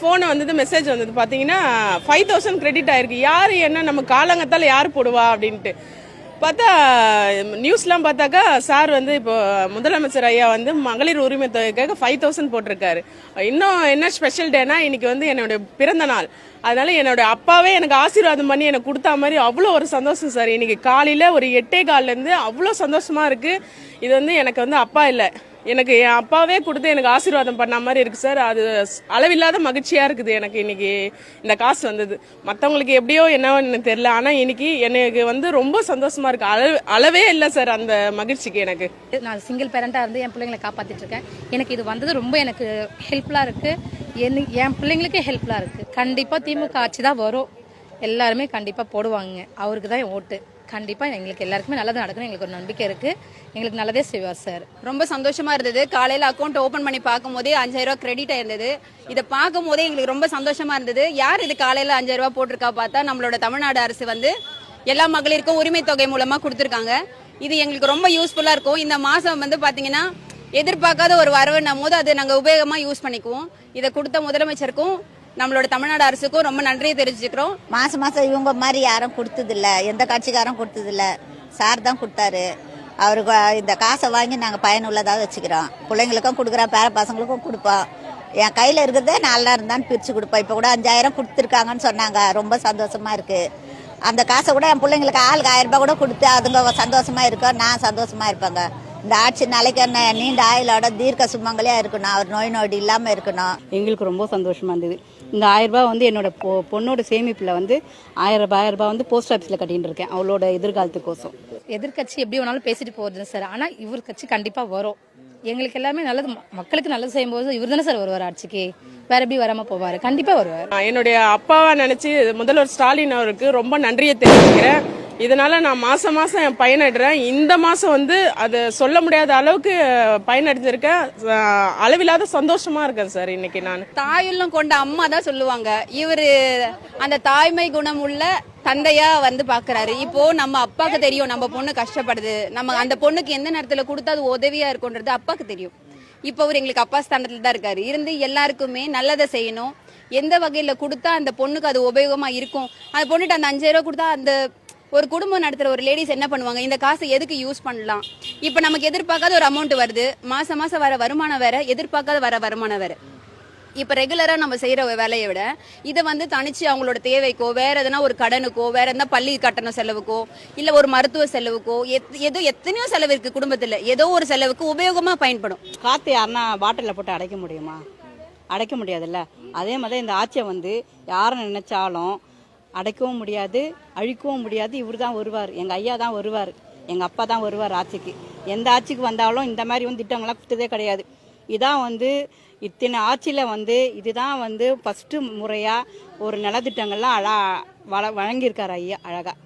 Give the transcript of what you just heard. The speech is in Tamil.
ஃபோனை வந்தது மெசேஜ் வந்தது. பார்த்தீங்கன்னா ஃபைவ் தௌசண்ட் கிரெடிட் ஆயிருக்கு. யார் என்ன நம்ம காலங்கத்தால் யார் போடுவா அப்படின்ட்டு. பார்த்தா நியூஸ்லாம் பார்த்தாக்கா சார் வந்து இப்போ முதலமைச்சர் ஐயா வந்து மகளிர் உரிமை தொகைக்காக ஃபைவ் தௌசண்ட் போட்டிருக்காரு. இன்னும் என்ன ஸ்பெஷல் டேனா இன்னைக்கு வந்து என்னோட பிறந்த நாள். அதனால என்னோட அப்பாவே எனக்கு ஆசீர்வாதம் பண்ணி எனக்கு கொடுத்தா மாதிரி அவ்வளோ ஒரு சந்தோஷம் சார் இன்னைக்கு காலையில் ஒரு எட்டே கால்லேருந்து அவ்வளோ சந்தோஷமா இருக்கு. இது வந்து எனக்கு வந்து அப்பா இல்லை. எனக்கு என் அப்பாவே கொடுத்து எனக்கு ஆசீர்வாதம் பண்ண மாதிரி இருக்கு சார். அது அளவில்லாத மகிழ்ச்சியா இருக்குது எனக்கு இன்னைக்கு இந்த காசு வந்தது. மற்றவங்களுக்கு எப்படியோ என்னன்னு தெரியல. ஆனா இன்னைக்கு எனக்கு வந்து ரொம்ப சந்தோஷமா இருக்கு. அளவு அளவே இல்லை சார் அந்த மகிழ்ச்சிக்கு எனக்கு. நான் சிங்கிள் பேரண்ட்டாக இருந்து என் பிள்ளைங்களை காப்பாத்திட்டு இருக்கேன். எனக்கு இது வந்தது ரொம்ப எனக்கு ஹெல்ப்ஃபுல்லாக இருக்கு. என் என் பிள்ளைங்களுக்கு ஹெல்ப்ஃபுல்லாக இருக்கு. கண்டிப்பாக திமுக ஆட்சி தான் வரும். எல்லாருமே கண்டிப்பாக போடுவாங்க. அவருக்கு தான் என் ஓட்டு. கண்டிப்பாக எங்களுக்கு எல்லாருக்குமே நல்லது நடக்கணும். எங்களுக்கு ஒரு நம்பிக்கை இருக்குது எங்களுக்கு நல்லதே செய்வார் சார் ரொம்ப சந்தோஷமாக இருந்தது. காலையில் அக்கௌண்ட் ஓப்பன் பண்ணி பார்க்கும்போதே அஞ்சாயிரம் ரூபாய் கிரெடிட் ஆயிருந்தது இதை பார்க்கும் போதே எங்களுக்கு ரொம்ப சந்தோஷமாக இருந்தது. யார் இது காலையில் அஞ்சாயிரம் போட்டிருக்கா பார்த்தா நம்மளோட தமிழ்நாடு அரசு வந்து எல்லா மகளிருக்கும் உரிமை தொகை மூலமாக கொடுத்துருக்காங்க. இது எங்களுக்கு ரொம்ப யூஸ்ஃபுல்லாக இருக்கும். இந்த மாதம் வந்து பார்த்தீங்கன்னா எதிர்பார்க்காத ஒரு வரவுன்னும் போது அது நாங்கள் உபயோகமாக யூஸ் பண்ணிக்குவோம். இதை கொடுத்த முதலமைச்சருக்கும் நம்மளோட தமிழ்நாடு அரசுக்கும் ரொம்ப நன்றியை தெரிவிச்சுக்கிறோம். மாசம் மாசம் இவங்க மாதிரி யாரும் கொடுத்ததில்ல. எந்த கட்சிக்காரும் கொடுத்ததில்ல. சார் தான் கொடுத்தாரு. அவருக்கு இந்த காசை வாங்கி நாங்கள் பயனுள்ளதாக வச்சுக்கிறோம். பிள்ளைங்களுக்கும் கொடுக்குறோம் பேர பசங்களுக்கும் கொடுப்போம். என் கையில் இருக்கிறதே நாலாயிரம் இருந்தான்னு பிரித்து கொடுப்போம். இப்போ கூட அஞ்சாயிரம் கொடுத்துருக்காங்கன்னு சொன்னாங்க. ரொம்ப சந்தோஷமா இருக்கு. அந்த காசை கூட என் பிள்ளைங்களுக்கு ஆளுக்கு ஆயிரம் ரூபாய் கூட கொடுத்து அதுங்க சந்தோஷமா இருக்கோம் நான் சந்தோஷமா இருப்பேங்க. இந்த ஆட்சி நாளைக்கு என்ன நீண்ட ஆயுளோட தீர்க்க சுமங்கலியா இருக்கணும். அவர் நோய் நொடி இல்லாமல் இருக்கணும். எங்களுக்கு ரொம்ப சந்தோஷமா இருந்தது. இந்த ஆயிரம் ரூபாய் வந்து என்னோட பொ பொண்ணோட சேமிப்பில் வந்து ஆயிரம் ரூபாய் ஆயிரம் ரூபாய் வந்து போஸ்ட் ஆஃபீஸில் கட்டின்னு இருக்கேன் அவளோட எதிர்காலத்துக்கோசம். எதிர்க்கட்சி எப்படி வேணாலும் பேசிட்டு போகுது சார். ஆனால் இவர் கட்சி கண்டிப்பாக வரும். எங்களுக்கு எல்லாமே நல்லது. மக்களுக்கு நல்லது செய்யும்போது இவர் தானே சார் வருவார் ஆட்சிக்கு. வேற எப்படி வராமல் போவார்? கண்டிப்பாக வருவார். என்னுடைய அப்பாவா நினைச்சு முதல்வர் ஸ்டாலின் அவருக்கு ரொம்ப நன்றியை தெரிவிக்கிறேன். இதனால் நான் மாதம் மாதம் என் பயனடைறேன் இந்த மாதம் வந்து அது சொல்ல முடியாத அளவுக்கு பயனடைஞ்சிருக்கேன் அளவில்லாத சந்தோஷமா இருக்கேன் சார் இன்னைக்கு நான். தாயுள்ளம் கொண்ட அம்மா தான் சொல்லுவாங்க. இவர் அந்த தாய்மை குணம் உள்ள தந்தையா வந்து பாக்குறாரு. இப்போ நம்ம அப்பாக்கு தெரியும் நம்ம பொண்ணு கஷ்டப்படுது. நம்ம அந்த பொண்ணுக்கு எந்த நேரத்துல கொடுத்தா அது உதவியா இருக்கும்ன்றது அப்பாக்கு தெரியும். இப்போ அவர் எங்களுக்கு அப்பா ஸ்தானத்துல தான் இருக்காரு. இருந்து எல்லாருக்குமே நல்லதை செய்யணும். எந்த வகையில கொடுத்தா அந்த பொண்ணுக்கு அது உபயோகமா இருக்கும்? அந்த பொண்ணுட்டு அந்த அஞ்சாயிரம் ரூபா கொடுத்தா அந்த ஒரு குடும்பம் நடத்துகிற ஒரு லேடிஸ் என்ன பண்ணுவாங்க? இந்த காசை எதுக்கு யூஸ் பண்ணலாம்? இப்போ நமக்கு எதிர்பார்க்காத ஒரு அமௌண்ட் வருது. மாதம் மாதம் வர வருமானம் வேற எதிர்பார்க்காத வர வருமானம் வேற. இப்போ ரெகுலராக நம்ம செய்கிற வேலையை விட இதை வந்து தனிச்சு அவங்களோட தேவைக்கோ வேற எதனா ஒரு கடனுக்கோ வேற எதனா பள்ளி கட்டண செலவுக்கோ இல்லை ஒரு மருத்துவ செலவுக்கோ எத்- ஏதோ எத்தனையோ செலவு இருக்குது குடும்பத்தில். ஏதோ ஒரு செலவுக்கு உபயோகமாக பயன்படும். காற்று யாருன்னா பாட்டிலில் போட்டு அடைக்க முடியுமா? அடைக்க முடியாதுல்ல? அதே மாதிரி இந்த ஆட்சியை வந்து யாரை நினைச்சாலும் அடைக்கவும் முடியாது அழிக்கவும் முடியாது. இவர் தான் வருவார் எங்கள் ஐயா தான் வருவார் எங்கள் அப்பா தான் வருவார் ஆட்சிக்கு. எந்த ஆட்சிக்கு வந்தாலும் இந்த மாதிரி வந்து திட்டங்கள்லாம் கொடுத்ததே கிடையாது. இதான் வந்து இத்தனை ஆட்சியில் வந்து இதுதான் வந்து ஃபஸ்ட்டு முறையாக ஒரு நலத்திட்டங்கள்லாம் அழா வள வழங்கியிருக்கார் ஐயா அழகாக